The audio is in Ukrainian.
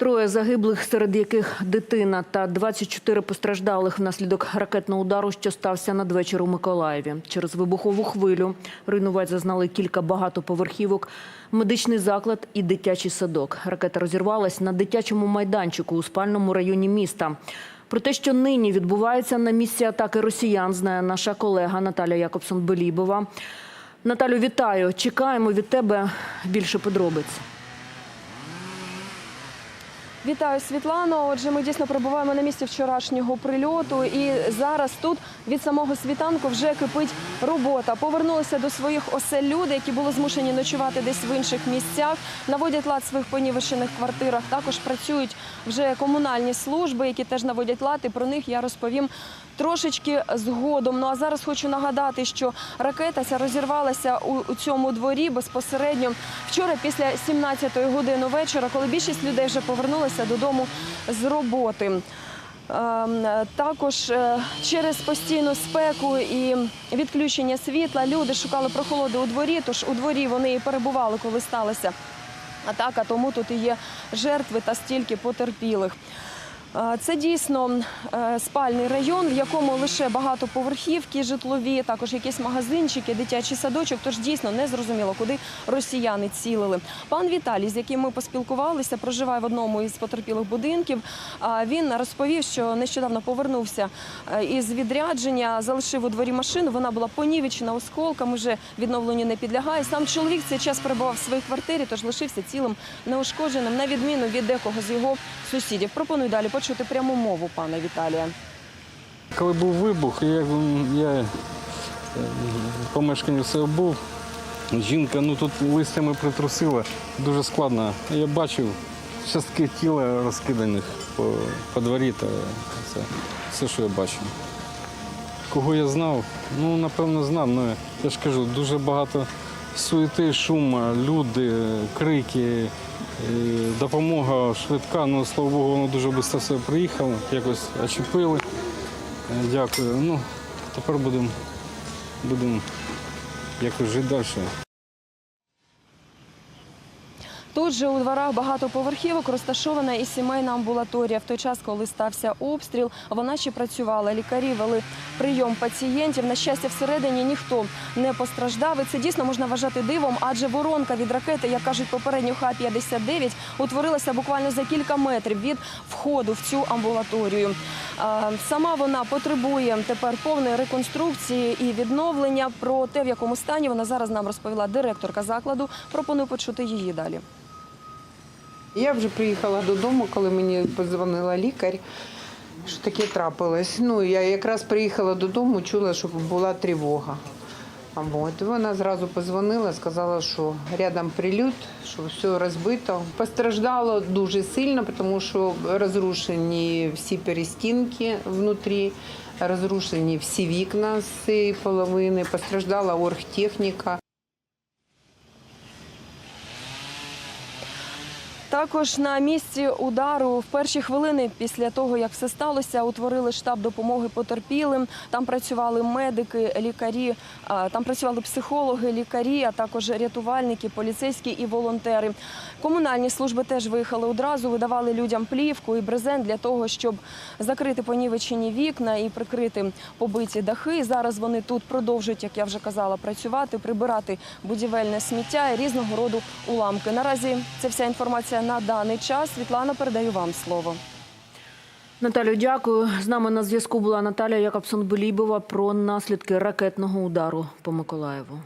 Троє загиблих, серед яких дитина та 24 постраждалих внаслідок ракетного удару, що стався надвечір у Миколаєві. Через вибухову хвилю руйнувань зазнали кілька багатоповерхівок, медичний заклад і дитячий садок. Ракета розірвалась на дитячому майданчику у спальному районі міста. Про те, що нині відбувається на місці атаки росіян, знає наша колега Наталя Якобсон-Белібова. Наталю, вітаю! Чекаємо від тебе більше подробиць. Вітаю, Світлано. Отже, ми дійсно перебуваємо на місці вчорашнього прильоту, і зараз тут від самого світанку вже кипить робота. Повернулися до своїх осель люди, які були змушені ночувати десь в інших місцях, наводять лад в своїх понівечених квартирах. Також працюють вже комунальні служби, які теж наводять лад. І про них я розповім трошечки згодом. Ну а зараз хочу нагадати, що ракета ця розірвалася у, у цьому дворі безпосередньо вчора після 17-ї години вечора, коли більшість людей вже повернулися додому з роботи. Ем, Також е, через постійну спеку і відключення світла люди шукали прохолоди у дворі. Тож у дворі вони і перебували, коли сталася атака. Тому тут і є жертви та стільки потерпілих. Це дійсно е, спальний район, в якому лише багатоповерхівки житлові, також якісь магазинчики, дитячий садочок. Тож дійсно не зрозуміло, куди росіяни цілили. Пан Віталій, з яким ми поспілкувалися, проживає в одному із потерпілих будинків. Він розповів, що нещодавно повернувся е, із відрядження, залишив у дворі машину. Вона була понівечена осколками, вже відновленню не підлягає. Сам чоловік цей час перебував в своїй квартирі, тож лишився цілим неушкодженим, на відміну від декого з його сусідів. Пропоную далі почути пряму мову пана Віталія. Коли був вибух, я, я е, в помешканні все був. Жінка ну тут листями притрусила, дуже складно. Я бачив частки тіла розкиданих по, по дворі, та це все, що я бачив. Кого я знав? Ну, напевно, знав. Ну, я ж кажу, дуже багато суєти, шуму, люди, крики, е, допомога швидка. Ну, слава Богу, воно дуже швидко все приїхало, якось очепили. Е, Дякую. Ну, тепер будемо будем якось жити далі. Тут же у дворах багатоповерхівок розташована і сімейна амбулаторія. В той час, коли стався обстріл, вона ще працювала. Лікарі вели прийом пацієнтів. На щастя, всередині ніхто не постраждав. І це дійсно можна вважати дивом, адже воронка від ракети, як кажуть попередньо Х-59, утворилася буквально за кілька метрів від входу в цю амбулаторію. Сама вона потребує тепер повної реконструкції і відновлення. Про те, в якому стані вона зараз нам розповіла директорка закладу. Пропоную почути її далі. Я вже приїхала додому, коли мені подзвонила лікар, що таке трапилось. Ну, я якраз приїхала додому, чула, що була тривога. От вона зразу позвонила, сказала, що рядом прильот, що все розбито. Постраждало дуже сильно, тому що розрушені всі перестінки внутрі, розрушені всі вікна з цієї половини, постраждала оргтехніка. Також на місці удару в перші хвилини після того, як все сталося, утворили штаб допомоги потерпілим. Там працювали медики, лікарі, там працювали психологи, лікарі, а також рятувальники, поліцейські і волонтери. Комунальні служби теж виїхали одразу, видавали людям плівку і брезент для того, щоб закрити понівечені вікна і прикрити побиті дахи. Зараз вони тут продовжують, як я вже казала, працювати, прибирати будівельне сміття і різного роду уламки. Наразі це вся інформація на даний час. Світлана, передаю вам слово. Наталю, дякую. З нами на зв'язку була Наталя Якобсон-Белібова про наслідки ракетного удару по Миколаєву.